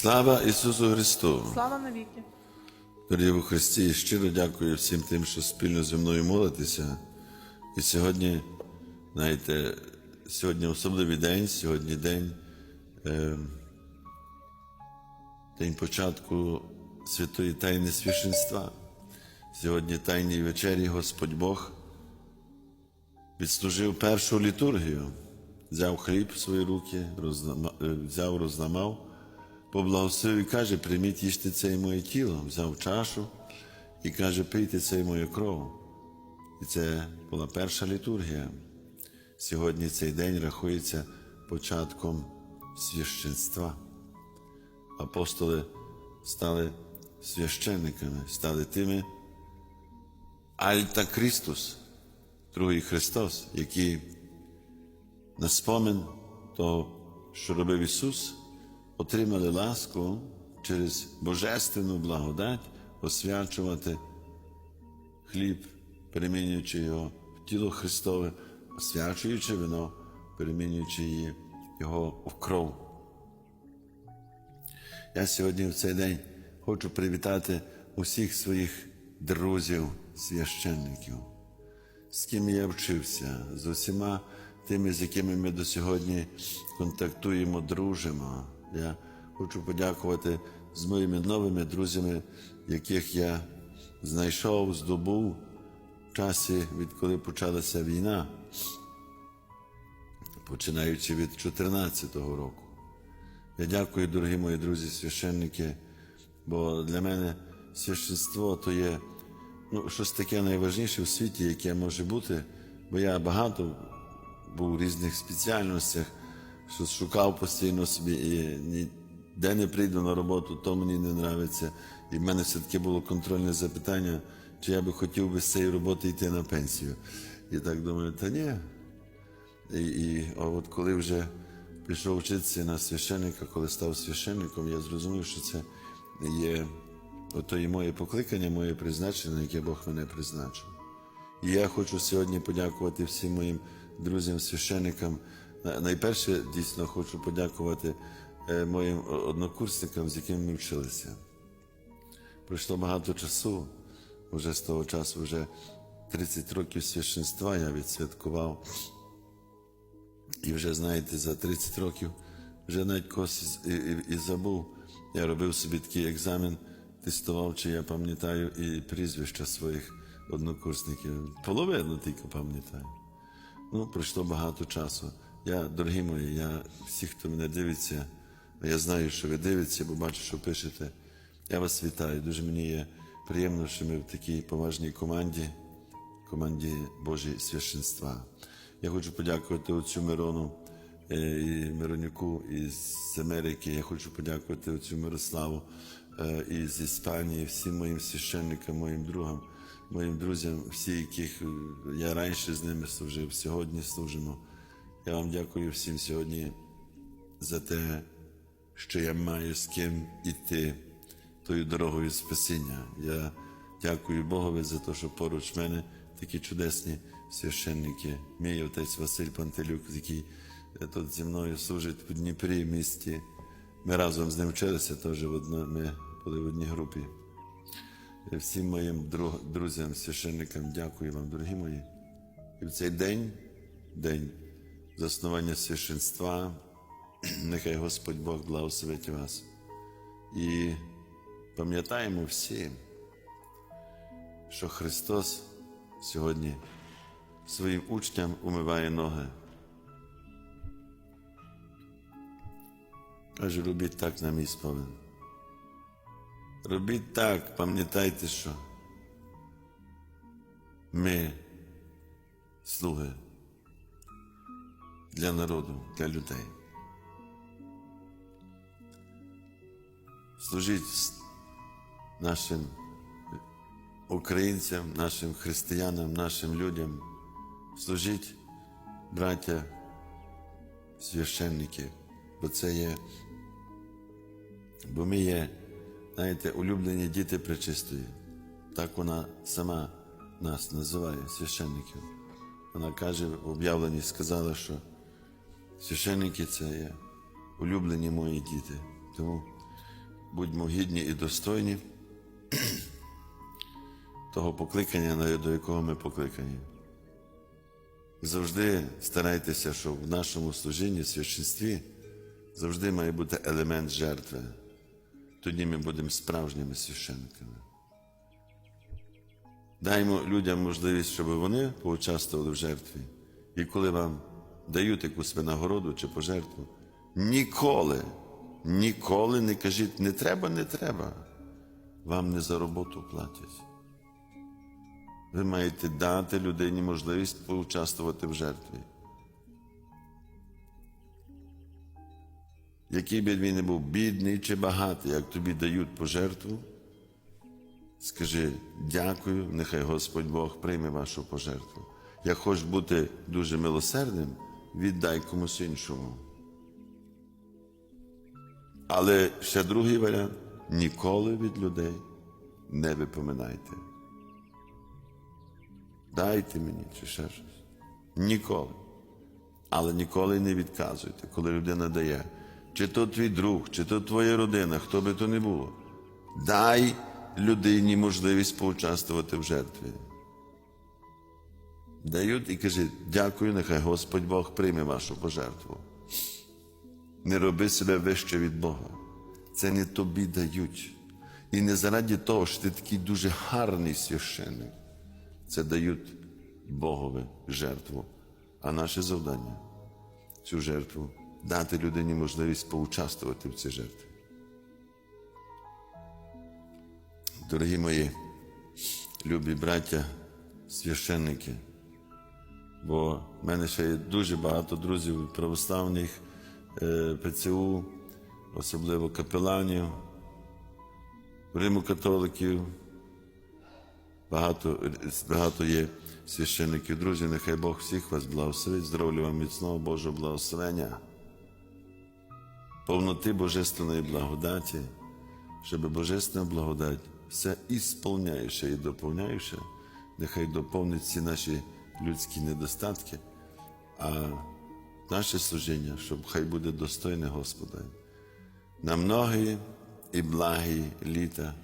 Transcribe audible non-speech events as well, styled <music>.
Слава Ісусу Христу! Слава навіки! Дорогі у Христі, щиро дякую всім тим, що спільно зі мною молитеся. І сьогодні, знаєте, сьогодні особливий день, сьогодні день, е, день початку святої Тайни священства. Сьогодні Тайній вечері Господь Бог відслужив першу літургію, взяв хліб в свої руки, розлама- е, взяв, розламав, поблагословив і каже, прийміть їжте це моє тіло, взяв чашу і каже, пийте це мою кров. І це була перша літургія. Сьогодні цей день рахується початком священства. Апостоли стали священниками, стали тими Альта Христос, другий Христос, який на спомин того, що робив Ісус, отримали ласку через божественну благодать освячувати хліб, перемінюючи його в тіло Христове, освячуючи вино, перемінюючи його в кров. Я сьогодні в цей день хочу привітати усіх своїх друзів, священників, з ким я вчився, з усіма тими, з якими ми до сьогодні контактуємо, дружимо. Я хочу подякувати з моїми новими друзями, яких я знайшов, здобув в часі, відколи почалася війна, починаючи від 2014 року. Я дякую, дорогі мої друзі, священники, бо для мене священство то є ну, щось таке найважніше в світі, яке може бути, бо я багато був у різних спеціальностях, що шукав постійно собі і ніде не прийду на роботу, то мені не подобається. І в мене все-таки було контрольне запитання, чи я би хотів би з цієї роботи йти на пенсію. І так думаю, та ні. І, і а от коли вже пішов вчитися на священника, коли став священником, я зрозумів, що це є ото і моє покликання, моє призначення, яке Бог мене призначив. І я хочу сьогодні подякувати всім моїм друзям, священникам. На- Найперше дійсно хочу подякувати е, моїм однокурсникам, з якими ми вчилися. Пройшло багато часу, вже з того часу, вже 30 років священства я відсвяткував. І вже, знаєте, за 30 років вже навіть когось і, і, і забув. Я робив собі такий екзамен, тестував, чи я пам'ятаю і прізвища своїх однокурсників. Половину тільки пам'ятаю. Ну, пройшло багато часу. Я, дорогі мої, я всі, хто мене дивиться, а я знаю, що ви дивитеся, бо бачу, що пишете. Я вас вітаю. Дуже мені є приємно, що ми в такій поважній команді, команді Божої священства. Я хочу подякувати отцю Мирону е, і Миронюку із Америки. Я хочу подякувати отцю Мирославу е, із Іспанії, всім моїм священникам, моїм другам, моїм друзям, всі, яких я раніше з ними служив, сьогодні служимо. Я вам дякую всім сьогодні за те, що я маю з ким іти тою дорогою спасіння. Я дякую Богові за те, що поруч мене такі чудесні священники. Мій отець Василь Пантелюк, який е, тут зі мною служить в Дніпрі в місті. Ми разом з ним вчилися, теж в одно, ми були в одній групі. Е, Всім моїм друзям, священникам дякую вам, дорогі мої. І в цей день, день заснування священства, <clears throat> нехай Господь Бог благословить вас. І пам'ятаємо всі, що Христос сьогодні своїм учням умиває ноги. Каже, робіть так на мій спомин. Робіть так, пам'ятайте, що ми слуги для народу, для людей. Служіть нашим українцям, нашим християнам, нашим людям. Служіть, браття, священники, бо це є, бо ми є, знаєте, улюблені діти пречистої. Так вона сама нас називає священників. Вона каже в об'явленні, сказала, що священники це є улюблені мої діти. Тому будьмо гідні і достойні <clears throat> того покликання, до якого ми покликані. Завжди старайтеся, щоб в нашому служінні, священстві завжди має бути елемент жертви. Тоді ми будемо справжніми священниками. Даймо людям можливість, щоб вони поучаствували в жертві. І коли вам дають якусь винагороду чи пожертву, ніколи, ніколи не кажіть, не треба, не треба. Вам не за роботу платять. Ви маєте дати людині можливість поучаствувати в жертві. Який би він не був бідний чи багатий, як тобі дають пожертву, скажи дякую, нехай Господь Бог прийме вашу пожертву. Як хочеш бути дуже милосердним, віддай комусь іншому. Але ще другий варіант ніколи від людей не випоминайте. Дайте мені чи ще щось. Ніколи. Але ніколи не відказуйте, коли людина дає. Чи то твій друг, чи то твоя родина, хто би то не було. Дай людині можливість поучаствувати в жертві. Дають і кажуть, дякую, нехай Господь Бог прийме вашу пожертву. Не роби себе вище від Бога. Це не тобі дають. І не заради того, що ти такий дуже гарний священник. Це дають Богові жертву. А наше завдання цю жертву дати людині можливість поучаствувати в цій жертві. Дорогі мої любі браття, священники, бо в мене ще є дуже багато друзів православних е, ПЦУ, особливо капеланів, римокатоликів. Багато, багато є священників, друзі, нехай Бог всіх вас благословить, здоров'я вам міцного Божого благословення, повноти Божественної благодаті, щоб Божественна благодать все ісполняюче і доповняюче, нехай доповнить всі наші людські недостатки, а наше служіння, щоб хай буде достойне Господа. На многі і благі літа